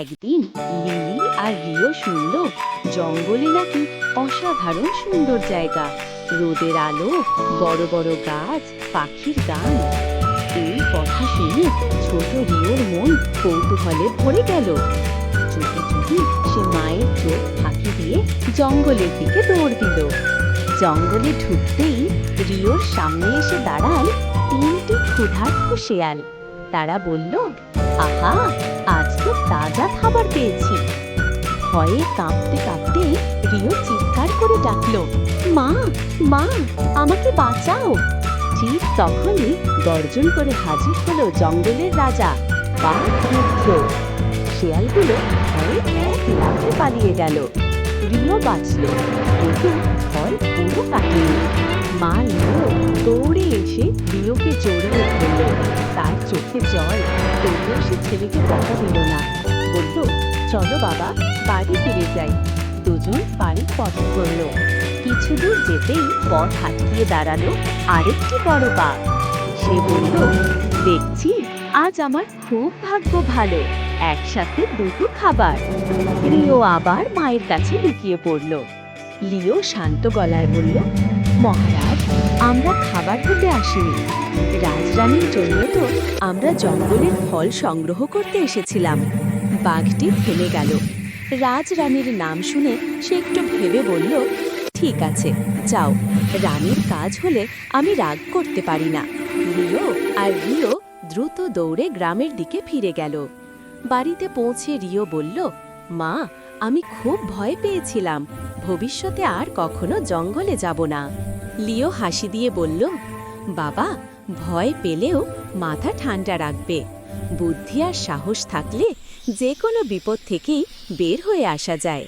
একদিন লিলি আর রিও শুনল, জঙ্গলে নাকি অসাধারণ সুন্দর জায়গা। রোদের আলো, বড় বড় গাছ, পাখির গান। এই কথা শুনে ছোট রিওর মন কৌতূহলে ভরে গেল। চুপি চুপি সে মায়ের চোখ ফাঁকি দিয়ে জঙ্গলের দিকে দৌড় দিল। জঙ্গলে ঢুকতেই রিওর সামনে এসে দাঁড়ায় তিনটি ক্ষুধার্ত শেয়াল। তারা বলল আহা আজ তো তাজা খাবার পেয়েছি। ভয়ে কাঁপতে কাঁপতে রিও চিৎকার করে ডাকলো, মা মা, আমাকে বাঁচাও! ঠিক তখনই গর্জন করে হাজির হলো জঙ্গলের রাজা বা রুদ্র শেয়ালগুলো ভয়ে এক লাফে পালিয়ে গেল। রিও বাঁচল, কিন্তু ভয় পুরো কাটেনি। মা রিও দৌড়ে এসে রিওকে জড়িয়ে ধরল। তার চোখে জল তবুও সে ছেলেকে বকা দিল না। বলল চলো বাবা, বাড়ি ফিরে যাই। দুজন বাড়ির পথ করল। কিছু দূর যেতেই পথ হাতিয়ে দাঁড়াল আরেকটি বড় বাঘ। সে বলল, দেখছি, আজ আমার খুব ভাগ্য ভালো। একসাথে দুটো খাবার। লিও আবার মায়ের কাছে লুকিয়ে পড়ল। লিও শান্ত গলায় বলল মহারাজ, আমরা খাবার হতে আসিনি। রাজরানীর জন্য তো আমরা জঙ্গলের ফল সংগ্রহ করতে এসেছিলাম। বাঘটি থেমে গেল। রাজরানীর নাম শুনে সে একটু ভেবে বলল, ঠিক আছে, যাও। রানীর কাজ হলে আমি রাগ করতে পারি না। রিও আর রিও দ্রুত দৌড়ে গ্রামের দিকে ফিরে গেল। বাড়িতে পৌঁছে রিও বলল, মা, আমি খুব ভয় পেয়েছিলাম। ভবিষ্যতে আর কখনো জঙ্গলে যাব না। লিও হাসি দিয়ে বলল, বাবা, ভয় পেলেও মাথা ঠান্ডা রাখবে। বুদ্ধি আর সাহস থাকলে যে কোনো বিপদ থেকেই বের হয়ে আসা যায়।